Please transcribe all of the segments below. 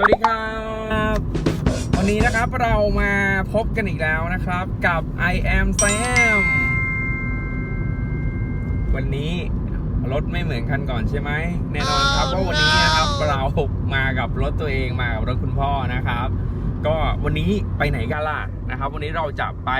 สวัสดีครับ วันนี้นะครับเรามาพบกันอีกแล้วนะครับกับ I am Sam วันนี้รถไม่เหมือนคันก่อนใช่ไหมแน่นอนครับ Oh, ว่าวันนี้นะครับ no. เรามากับรถตัวเองมากับรถคุณพ่อนะครับ ก็วันนี้ไปไหนกันล่ะนะครับ วันนี้เราจะไป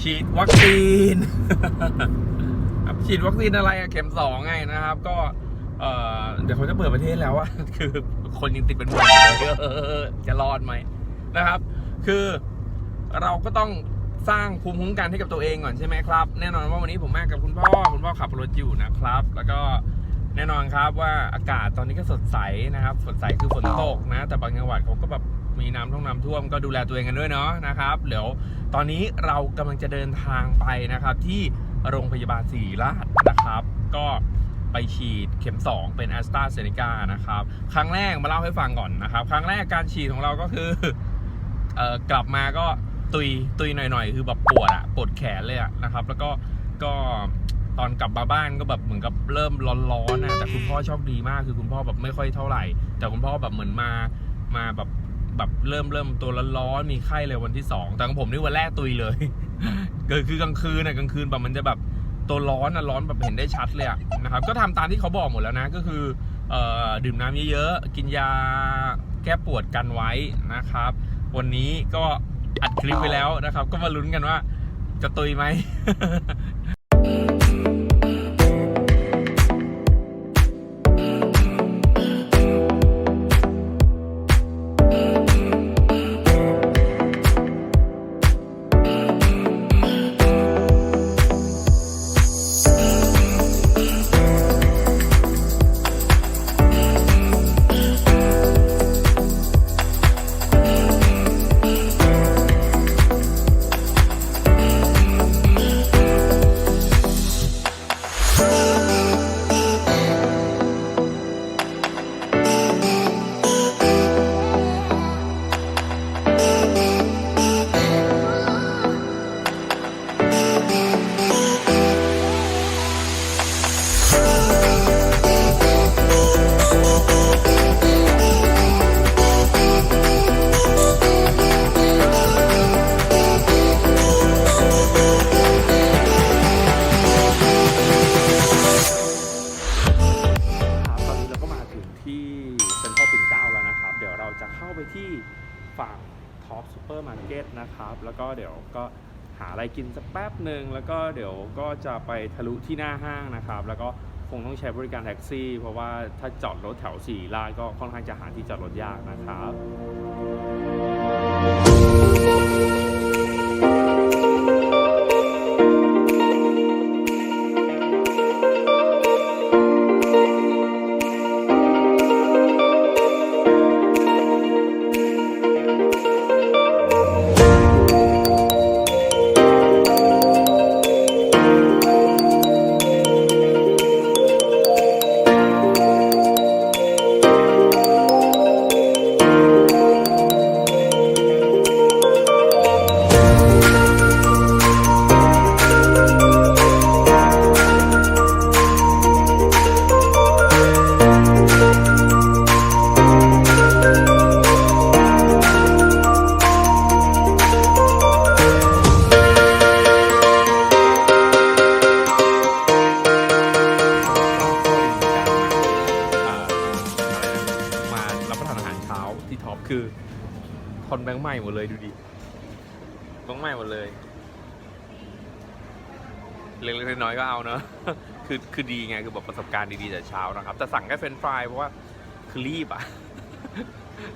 ฉีดวัคซีนครับฉีดวัคซีนอะไรอะเข็มสองไงนะครับ ก็ เออเดี๋ยวเขาจะเปิดประเทศแล้วอะคือคนยังติดเป็นหมื่นเยออจะรอดไหมนะครับ คือเราก็ต้องสร้างภูมิคุ้มกันให้กับตัวเองก่อนใช่ไหมครับ แน่นอนว่าวันนี้ผมมากับคุณพ่อคุณพ่อขับรถอยู่นะครับ แล้วก็แน่นอนครับว่าอากาศตอนนี้ก็สดใสนะครับสดใสคือฝนตกนะ แต่บางจังหวัดเขาก็แบบมีน้ำท่วมน้ำท่วมก็ดูแลตัวเองกันด้วยเนาะนะครับเดี๋ยวตอนนี้เรากำลังจะเดินทางไปนะครับที่โรงพยาบาลศริราชนะครับ ก็ ไปฉีดเข็ม 2 เป็นแอสตราเซเนกานะครับ ครั้งแรกมาเล่าให้ฟังก่อนนะครับ ครั้งแรกการฉีดของเราก็คือเอ่อกลับมาก็ตุยตุยหน่อยๆ คือแบบปวดอะปวดแขนเลยอะนะครับ แล้วก็ก็ตอนกลับมาบ้านก็แบบเหมือนกับเริ่มร้อนๆอะแต่คุณพ่อโชคดีมากคือคุณพ่อแบบไม่ค่อยเท่าไหร่ แต่คุณพ่อแบบเหมือนมามาแบบแบบเริ่มเริ่มตัวร้อนๆมีไข้เลยวันที่สองแต่ของผมนี่วันแรกตุยเลยเกิดคือกลางคืนอะกลางคืนแบบมันจะแบบ ตัวร้อนอะร้อนแบบเห็นได้ชัดเลยะนะครับ ก็ทำตามที่เขาบอกหมดแล้วนะ ก็คือออดื่มน้ำเยอะๆ กินยาแก้ปวดกันไว้นะครับ วันนี้ก็อัดคลิปไปแล้วนะครับ ก็มาลุ้นกันว่าจะตุยไหม ไปที่ฝั่งท็อปซูเปอร์มาร์เก็ตนะครับ แล้วก็เดี๋ยวก็หาอะไรกินสักแป๊บหนึ่งแล้วก็เดี๋ยวก็จะไปทะลุที่หน้าห้างนะครับ แล้วก็คงต้องใช้บริการแท็กซี่ เพราะว่าถ้าจอดรถแถวสี่ลาดก็ค่อนข้างจะหาที่จอดรถยากนะครับ ม่หมดเลยดูดิแบงค์ใหม่หมดเลย เล็กๆน้อยๆก็เอาเนอะคือคือดีไงคือแบบประสบการณ์ดีๆแต่เช้านะครับ แต่สั่งแค่เฟรนฟรายเพราะว่าคือรีบอะ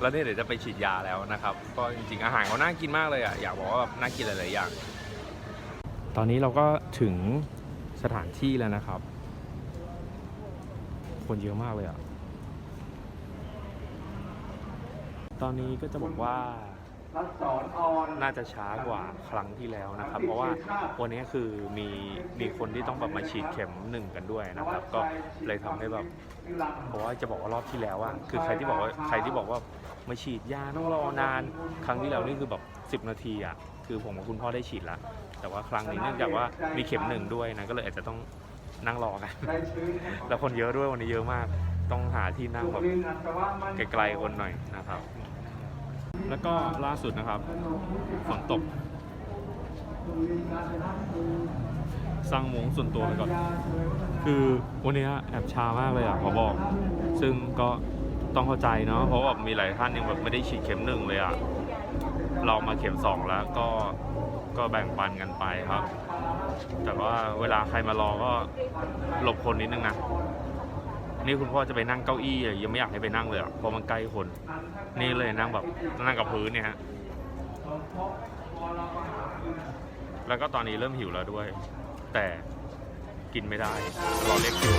แล้วเนี่ยเดี๋ยวจะไปฉีดยาแล้วนะครับ ก็จริงๆอาหารเขาน่ากินมากเลยอะอยากบอกว่าแบบน่ากินหลายๆอย่าง ตอนนี้เราก็ถึงสถานที่แล้วนะครับ คนเยอะมากเลยอะตอนนี้ก็จะบอกว่า น่าจะช้ากว่าครั้งที่แล้วนะครับ เพราะว่าวันนี้คือมีมีคนที่ต้องแบบมาฉีดเข็มหนึ่งกันด้วยนะครับ ก็เลยทำให้แบบเพราะว่าจะบอกว่ารอบที่แล้วอะคือใครที่บอกว่าใครที่บอกว่ามาฉีดยาต้องรอนาน ครั้งที่แล้วนี่คือแบบ10 นาทีอะคือผมกับคุณพ่อได้ฉีดแล้วแต่ว่าครั้งนี้เนื่องจากว่ามีเข็มหนึ่งด้วยนะก็เลยอาจจะต้องนั่งรอกัน แล้วคนเยอะด้วยวันนี้เยอะมาก ต้องหาที่นั่งแบบไกลๆคนหน่อยนะครับ แล้วก็ล่าสุดนะครับฝนตก สร้างมงส่วนตัวไปก่อน คือวันนี้แอบชามากเลยอะขอบอก ซึ่งก็ต้องเข้าใจเนาะเพราะว่ามีหลายท่านยังแบบไม่ได้ฉีดเข็มหนึ่งเลยอะเรามาเข็มสองแล้วก็ก็แบ่งปันกันไปครับ แต่ว่าเวลาใครมารอก็หลบคนนิดนึงนะ นี่คุณพ่อจะไปนั่งเก้าอี้ยังไม่อยากให้ไปนั่งเลยอะเพราะมันใกล้คน นี่เลยนั่งแบบนั่งกับพื้นเนี่ยฮะแล้วก็ตอนนี้เริ่มหิวแล้วด้วย แต่กินไม่ได้รอเรียกคิว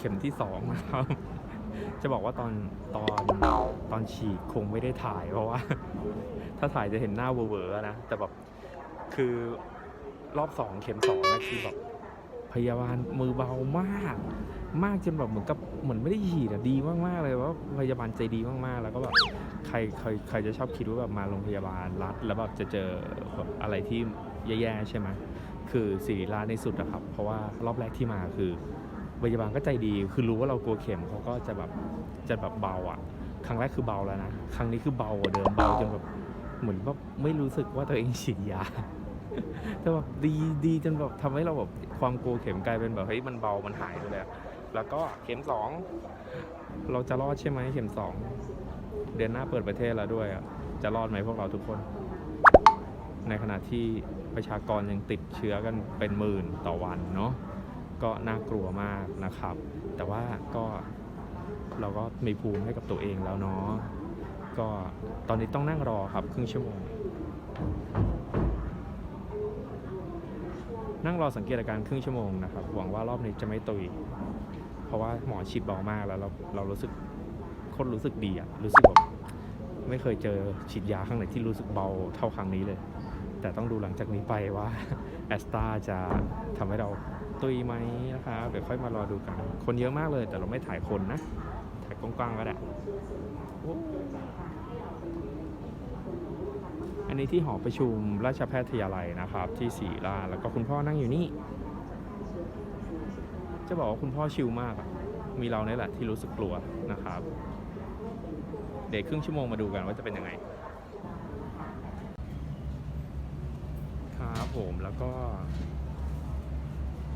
เข็มที่สองนะครับ จะบอกว่าตอนตอนตอนฉีดคงไม่ได้ถ่ายเพราะว่า ถ้าถ่ายจะเห็นหน้าเวอร์ๆนะ แต่แบบคือรอบสองเข็มสองนะคือแบบพยาบาลมือเบามาก มากจนแบบเหมือนกับเหมือนไม่ได้ฉีดอะดีมากๆเลยว่าพยาบาลใจดีมากๆ แล้วก็แบบใครใครใครจะชอบคิดว่าแบบมาโรงพยาบาลรัฐแล้วแบบจะเจอแบบอะไรที่แย่ๆใช่ไหมคือสิริราชในสุดอะครับ เพราะว่ารอบแรกที่มาคือ พยาบาลก็ใจดี คือรู้ว่าเรากลัวเข็มเขาก็จะแบบจะแบบเบาอะครั้งแรกคือเบาแล้วนะ ครั้งนี้คือเบากว่าเดิมเบาจนแบบเหมือนแบบไม่รู้สึกว่าตัวเองฉีดยาแต่แบบดีดีจนแบบทำให้เราแบบความกลัวเข็มกลายเป็นแบบเฮ้ยมันเบามันหายไปเลยแล้วก็เข็มสองเราจะรอดใช่ไหมเข็มสองเดือนหน้าเปิดประเทศแล้วด้วยอะจะรอดไหมพวกเราทุกคน ในขณะที่ประชากรยังติดเชื้อกันเป็นหมื่นต่อวันเนาะ ก็น่ากลัวมากนะครับ แต่ว่าก็เราก็มีภูมิให้กับตัวเองแล้วเนาะก็ตอนนี้ต้องนั่งรอครับครึ่งชั่วโมง นั่งรอสังเกตอาการครึ่งชั่วโมงนะครับ หวังว่ารอบนี้จะไม่ตุย เพราะว่าหมอฉีดเบามากแล้วเราเรารู้สึกคตรรู้สึกดีอะรู้สึกแบบไม่เคยเจอฉีดยาครั้งไหนที่รู้สึกเบาเท่าครั้งนี้เลย แต่ต้องดูหลังจากนี้ไปว่าแอสตาจะทำให้เรา ตุยไหมนะครับเดี๋ยวค่อยมารอดูกัน คนเยอะมากเลยแต่เราไม่ถ่ายคนนะ ถ่ายกว้างๆก็ได้โอ้อันนี้ที่หอประชุมราชแพทยาลัยนะครับ ที่ศรีราชแล้วก็คุณพ่อนั่งอยู่นี่ จะบอกว่าคุณพ่อชิลมากอะมีเราเนี่ยแหละที่รู้สึกกลัวนะครับ เดี๋ยวครึ่งชั่วโมงมาดูกันว่าจะเป็นยังไง ครับผมแล้วก็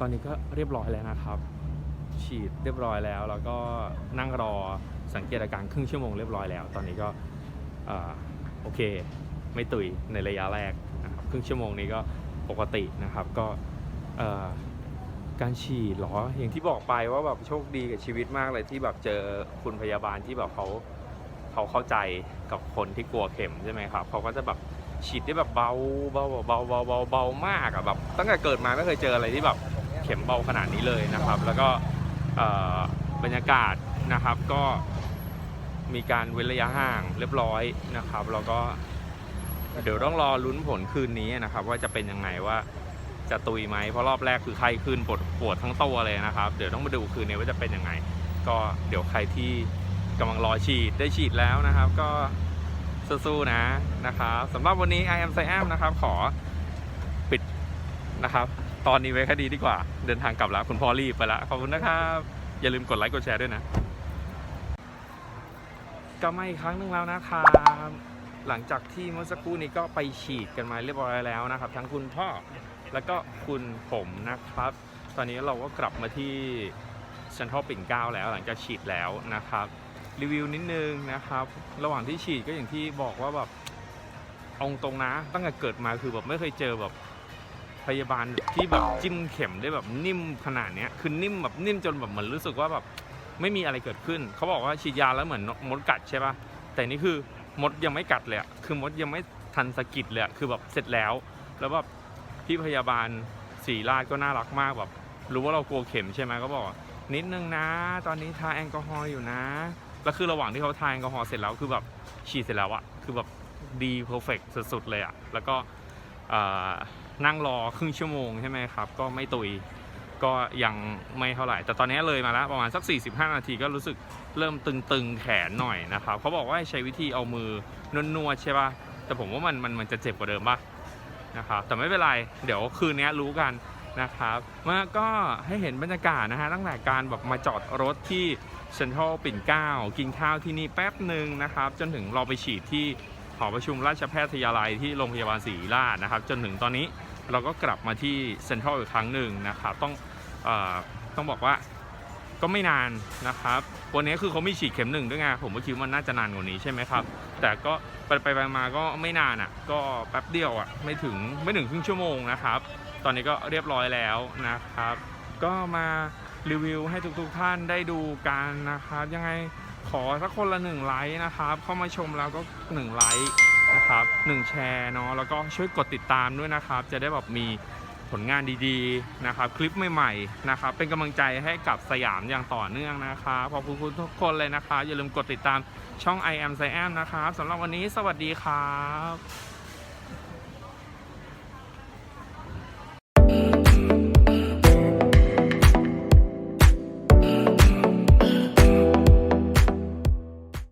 ตอนนี้ก็เรียบร้อยแล้วนะครับ ฉีดเรียบร้อยแล้ว แล้วก็นั่งรอสังเกตอาการครึ่งชั่วโมงเรียบร้อยแล้ว ตอนนี้ก็โอเค ไม่ตุยในระยะแรกนะครับครึ่งชั่วโมงนี้ก็ปกตินะครับก็การฉีดหรออย่างที่บอกไปว่าแบบโชคดีกับชีวิตมากเลยที่แบบเจอคุณพยาบาลที่แบบเขาเขาเข้าใจกับคนที่กลัวเข็มใช่ไหมครับเขาก็จะแบบฉีดได้แบบเบาเบาเบาเบาเบาเบามากอะแบบตั้งแต่เกิดมาไม่เคยเจออะไรที่แบบ ข็มเบาขนาดนี้เลยนะครับ แล้วก็บรรยากาศนะครับก็มีการเว้นระยะห่างเรียบร้อยนะครับ แล้วก็เดี๋ยวต้องรอลุ้นผลคืนนี้นะครับ ว่าจะเป็นยังไงว่าจะตุยไหมเพราะรอบแรกคือไข้ขึ้นปวดปวดทั้งตัวเลยนะครับ เดี๋ยวต้องมาดูคืนนี้ว่าจะเป็นยังไง ก็เดี๋ยวใครที่กำลังรอฉีดได้ฉีดแล้วนะครับ ก็สู้ๆนะนะครับสำหรับวันนี้ I am s i am นะครับ ขอปิดนะครับ ตอนนี้ไว้แค่ดีดีกว่า เดินทางกลับแล้วคุณพ่อรีบไปล้วขอบคุณนะครับ อย่าลืมกดไลค์กดแชร์ด้วยนะกลับมาอีกครั้งหนึ่งแล้วนะครับหลังจากที่เมื่อสักครู่นี้ก็ไปฉีดกันมาเรียบร้อยแล้วนะครับ ทั้งคุณพ่อแล้วก็คุณผมนะครับ ตอนนี้เราก็กลับมาที่เซ็นทรัลปิ่นเกล้าแล้ว หลังจากฉีดแล้วนะครับ รีวิวนิดนึงนะครับ ระหว่างที่ฉีดก็อย่างที่บอกว่าแบบเอาตรงนะ ตั้งแต่เกิดมาคือแบบไม่เคยเจอแบบ พยาบาลที่แบบจิ้มเข็มได้แบบนิ่มขนาดเนี้ยคือนิ่มแบบนิ่มจนแบบเหมือนรู้สึกว่าแบบไม่มีอะไรเกิดขึ้น เขาบอกว่าฉีดยาแล้วเหมือนมดกัดใช่ปะแต่นี่คือมดยังไม่กัดเลยคือมดยังไม่ทันสะกิดเลยคือแบบเสร็จแล้ว แล้วแบบพี่พยาบาลศรีราชก็น่ารักมากแบบ รู้ว่าเรากลัวเข็มใช่ไหมก็บอกนิดนึงนะ ตอนนี้ทาแอลกอฮอล์อยู่นะแล้วคือระหว่างที่เขาทาแอลกอฮอล์เสร็จแล้วคือแบบฉีดเสร็จแล้วอะคือแบบดีเพอร์เฟกสุดๆเลยอะแล้วก็ นั่งรอครึ่งชั่วโมงใช่ไหมครับ ก็ไม่ตุยก็ยังไม่เท่าไหร่ แต่ตอนนี้เลยมาแล้วประมาณสัก 45 นาทีก็รู้สึกเริ่มตึงๆแขนหน่อยนะครับเขาบอกว่าให้ใช้วิธีเอามือนวดๆใช่ป่ะแต่ผมว่ามันมันมันจะเจ็บกว่าเดิมป่ะนะครับแต่ไม่เป็นไรเดี๋ยวคืนนี้รู้กันนะครับมาก็ให้เห็นบรรยากาศนะฮะตั้งแต่การแบบมาจอดรถที่เซ็นทรัลปิ่นเกล้ากินข้าวที่นี่แป๊บหนึ่งนะครับ จนถึงเราไปฉีดที่หอประชุมราชแพทยาลัยที่โรงพยาบาลศรีราชนะครับ จนถึงตอนนี้ เราก็กลับมาที่เซ็นทรัลอีกครั้งหนึ่งนะครับต้องอต้องบอกว่าก็ไม่นานนะครับ วันนี้คือเขาไมีฉีดเข็มหนึ่งด้วยไงผมก็คิดว่าน่าจะนานกว่านี้ใช่ไหมครับ แต่ก็ไปไปมาก็ไม่นานอะ ก็แป๊บเดียวอะไม่ถึงไม่ถึงครึ่งชั่วโมงนะครับ ตอนนี้ก็เรียบร้อยแล้วนะครับ ก็มารีวิวให้ทุกๆท่านได้ดูกันนะครับ ยังไงขอสักคนละหนึ่งไลค์นะครับ เข้ามาชมแล้วก็หนึ่งไลค์ นะครับหนึ่งแชร์เนาะแล้วก็ช่วยกดติดตามด้วยนะครับ จะได้แบบมีผลงานดีๆนะครับ คลิปใหม่ๆนะครับ เป็นกำลังใจให้กับสยามอย่างต่อเนื่องนะครับขอบคุณทุกคนเลยนะครับอย่าลืมกดติดตามช่อง I am s i am นะครับสำหรับวันนี้สวัสดีครับ